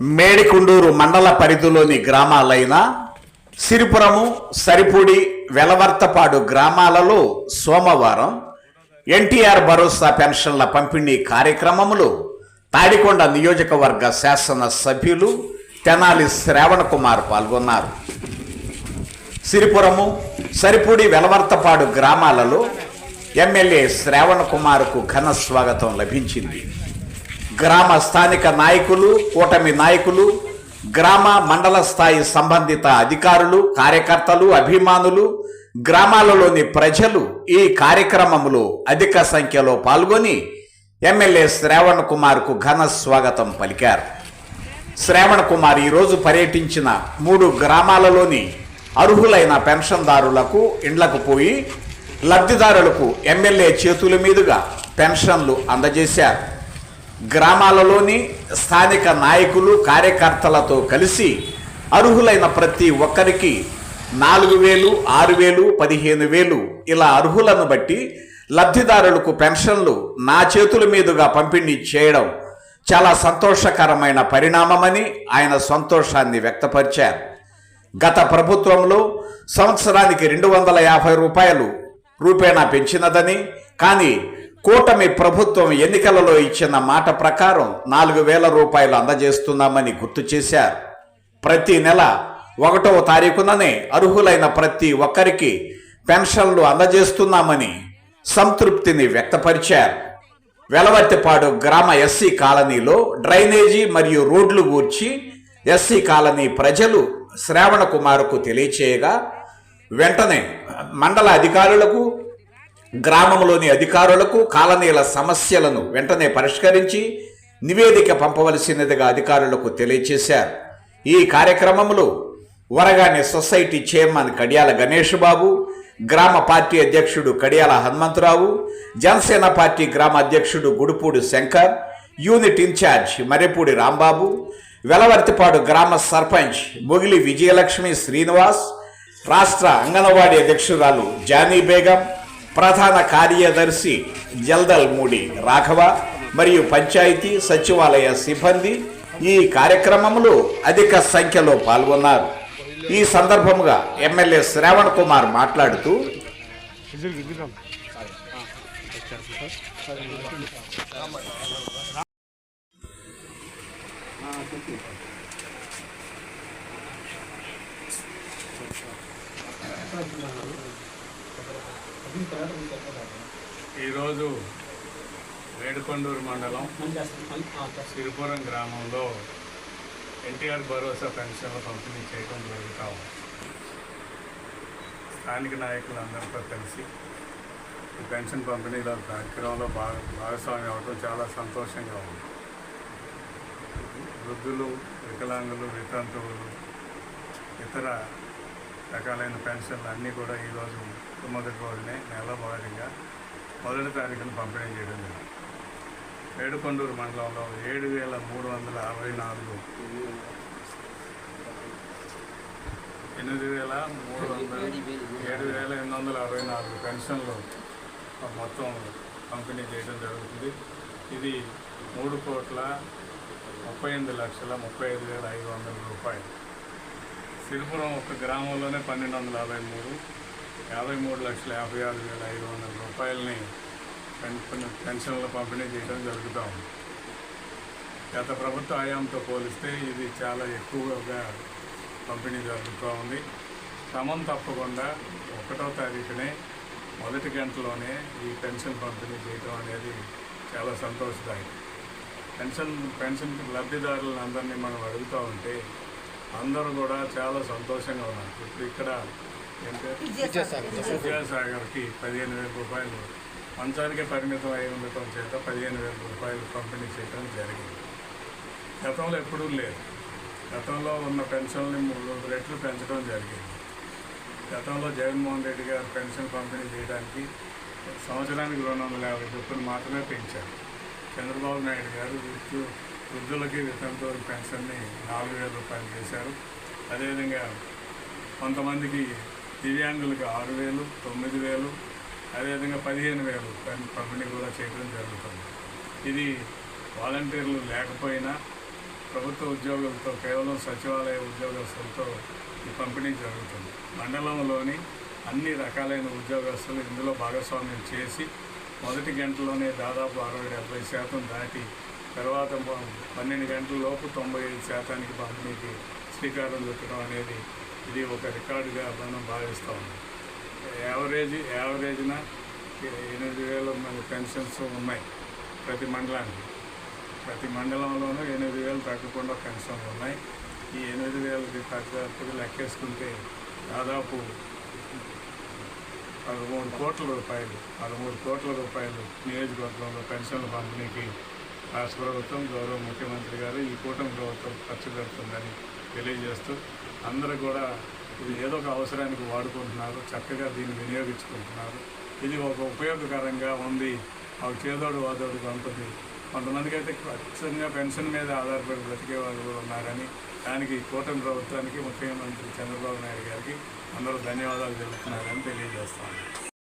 మేడికుండూరు మండల పరిధిలోని గ్రామాలైన సిరిపురము సరిపూడి వెలవర్తపాడు గ్రామాలలో సోమవారం ఎన్టీఆర్ భరోసా పెన్షన్ల పంపిణీ కార్యక్రమంలో తాడికొండ నియోజకవర్గ శాసన సభ్యులు తెనాలి శ్రావణ్ కుమార్ పాల్గొన్నారు. సిరిపురము సరిపూడి వెలవర్తపాడు గ్రామాలలో ఎమ్మెల్యే శ్రావణ కుమార్కు ఘన స్వాగతం లభించింది. గ్రామ స్థానిక నాయకులు కూటమి నాయకులు గ్రామ మండల స్థాయి సంబంధిత అధికారులు కార్యకర్తలు అభిమానులు గ్రామాలలోని ప్రజలు ఈ కార్యక్రమములో అధిక సంఖ్యలో పాల్గొని ఎమ్మెల్యే శ్రావణ్ కుమార్కు ఘన స్వాగతం పలికారు. శ్రావణ్ కుమార్ ఈరోజు పర్యటించిన మూడు గ్రామాలలోని అర్హులైన పెన్షన్దారులకు ఇండ్లకు పోయి లబ్ధిదారులకు ఎమ్మెల్యే చేతుల మీదుగా పెన్షన్లు అందజేశారు. గ్రామాలలోని స్థానిక నాయకులు కార్యకర్తలతో కలిసి అర్హులైన ప్రతి ఒక్కరికి నాలుగు వేలు ఆరు వేలు పదిహేను వేలు ఇలా అర్హులను బట్టి లబ్ధిదారులకు పెన్షన్లు నా చేతుల మీదుగా పంపిణీ చేయడం చాలా సంతోషకరమైన పరిణామమని ఆయన సంతోషాన్ని వ్యక్తపరిచారు. గత ప్రభుత్వంలో సంవత్సరానికి రెండు వందల యాభై రూపాయలు రూపేణా పెంచినదని కానీ కూటమి ప్రభుత్వం ఎన్నికలలో ఇచ్చిన మాట ప్రకారం నాలుగు వేల రూపాయలు అందజేస్తున్నామని గుర్తు చేశారు. ప్రతి నెల ఒకటవ తారీఖుననే అర్హులైన ప్రతి ఒక్కరికి పెన్షన్లు అందజేస్తున్నామని సంతృప్తిని వ్యక్తపరిచారు. వెలవర్తిపాడు గ్రామ ఎస్సీ కాలనీలో డ్రైనేజీ మరియు రోడ్లు గూర్చి ఎస్సీ కాలనీ ప్రజలు శ్రావణ కుమార్కు తెలియచేయగా వెంటనే మండల అధికారులకు గ్రామంలోని అధికారులకు కాలనీల సమస్యలను వెంటనే పరిష్కరించి నివేదిక పంపవలసినదిగా అధికారులకు తెలియచేశారు. ఈ కార్యక్రమంలో వరగాని సొసైటీ చైర్మన్ కడియాల గణేష్ బాబు గ్రామ పార్టీ అధ్యక్షుడు కడియాల హనుమంతరావు జనసేన పార్టీ గ్రామ అధ్యక్షుడు Gudupudi Shankar unit in charge Marepudi Rambabu Velavarthipadu గ్రామ సర్పంచ్ మొగిలి విజయలక్ష్మి శ్రీనివాస్ రాష్ట్ర అంగన్వాడీ అధ్యక్షురాలు జానీ బేగం ప్రధాన కార్యదర్శి జల్దల్ మూడి రాఘవ మరియు పంచాయతీ సచివాలయ సిబ్బంది ఈ కార్యక్రమంలో అధిక సంఖ్యలో పాల్గొన్నారు. ఈ సందర్భంగా ఎమ్మెల్యే శ్రావణ్ కుమార్ మాట్లాడుతూ ఈరోజు వేడుకొండూరు మండలం సిరిపురం గ్రామంలో ఎన్టీఆర్ భరోసా పెన్షన్ల పంపిణీ చేయడం జరుగుతాం స్థానిక నాయకులందరితో కలిసి ఈ పెన్షన్ పంపిణీలో కార్యక్రమంలో భాగ భాగస్వామి అవడం చాలా సంతోషంగా ఉంది. వృద్ధులు వికలాంగులు వితంతువులు ఇతర రకాలైన పెన్షన్లు అన్నీ కూడా ఈరోజు మొదటి రోజునే నెల మొదటిగా మొదటి తారీఖున పంపిణీ చేయడం జరిగింది. ఏడుకొండూరు మండలంలో ఏడు వేల మూడు వందల అరవై నాలుగు ఎనిమిది వేల మూడు వందల ఏడు వేల ఎనిమిది వందల అరవై నాలుగు పెన్షన్లు మొత్తం పంపిణీ చేయడం జరుగుతుంది. ఇది మూడు కోట్ల ముప్పై ఎనిమిది లక్షల ముప్పై ఐదు వేల ఐదు వందల రూపాయలు. సిరిపురం ఒక గ్రామంలోనే పన్నెండు వందల యాభై మూడు. యాభై మూడు లక్షల యాభై ఆరు వేల ఐదు వందల రూపాయలని పెన్షన్లు పంపిణీ చేయడం జరుగుతూ. ఉంది గత ప్రభుత్వ హయాంతో పోలిస్తే ఇది చాలా ఎక్కువగా పంపిణీ జరుగుతూ ఉంది. క్రమం తప్పకుండా ఒకటో తారీఖునే మొదటి గంటలోనే ఈ పెన్షన్ పంపిణీ చేయడం అనేది చాలా సంతోషదాయకం. పెన్షన్ పెన్షన్ లబ్ధిదారులను అందరినీ మనం అడుగుతూ ఉంటే అందరూ కూడా చాలా సంతోషంగా ఉన్నారు. ఇప్పుడు ఇక్కడ విద్యాసాగర్కి పదిహేను వేల రూపాయలు. మంచానికే పరిమితం అయి ఉండటం చేత పదిహేను వేల రూపాయలు పంపిణీ చేయడం జరిగింది. గతంలో ఎప్పుడూ లేదు. గతంలో ఉన్న పెన్షన్ని మూడు రెట్లు పెంచడం జరిగింది. గతంలో జగన్మోహన్ రెడ్డి గారు పెన్షన్ పంపిణీ చేయడానికి సంవత్సరానికి రెండు వందల యాభై రూపాయలు మాత్రమే పెంచారు. చంద్రబాబు నాయుడు గారు వృద్ధులకి వితంతువుల పెన్షన్ని నాలుగు వేల రూపాయలు చేశారు. అదేవిధంగా కొంతమందికి దివ్యాంగులకు ఆరు వేలు తొమ్మిది వేలు అదేవిధంగా పదిహేను వేలు పంపిణీ కూడా చేయడం జరుగుతుంది. ఇది వాలంటీర్లు లేకపోయినా ప్రభుత్వ ఉద్యోగులతో కేవలం సచివాలయ ఉద్యోగస్తులతో ఈ పంపిణీ జరుగుతుంది. మండలంలోని అన్ని రకాలైన ఉద్యోగస్తులు ఇందులో భాగస్వామ్యం చేసి మొదటి గంటలోనే దాదాపు అరవై డెబ్బై శాతం దాటి తర్వాత పన్నెండు గంటల లోపు తొంభై ఐదు శాతానికి పంపిణీకి శ్రీకారం చుట్టడం అనేది ఇది ఒక రికార్డుగా మనం భావిస్తూ ఉన్నాం. యావరేజ్ యావరేజ్న ఎనిమిది వేల మంది పెన్షన్స్ ఉన్నాయి ప్రతి మండలానికి. ప్రతి మండలంలోనూ ఎనిమిది వేలు తగ్గకుండా పెన్షన్లు ఉన్నాయి. ఈ ఎనిమిది వేలకి తగ్గట్టుగా లెక్కేసుకుంటే దాదాపు పదమూడు కోట్ల రూపాయలు పదమూడు కోట్ల రూపాయలు నియోజకవర్గంలో పెన్షన్ల పంపిణీకి రాష్ట్ర ప్రభుత్వం గౌరవ ముఖ్యమంత్రి గారు ఈ కూటమి ప్రభుత్వం ఖర్చు పెడుతుందని తెలియజేస్తూ అందరూ కూడా ఇది ఏదో ఒక అవసరానికి వాడుకుంటున్నారు చక్కగా దీన్ని వినియోగించుకుంటున్నారు. ఇది ఒక ఉపయోగకరంగా ఉంది. ఒక చేదోడు వాదోడు ఉంటుంది కొంతమందికి అయితే ఖచ్చితంగా పెన్షన్ మీద ఆధారపడి బ్రతికే వాళ్ళు కూడా ఉన్నారని దానికి కూటమి ప్రభుత్వానికి ముఖ్యమంత్రి చంద్రబాబు నాయుడు గారికి అందరూ ధన్యవాదాలు తెలుపుతున్నారని తెలియజేస్తాను.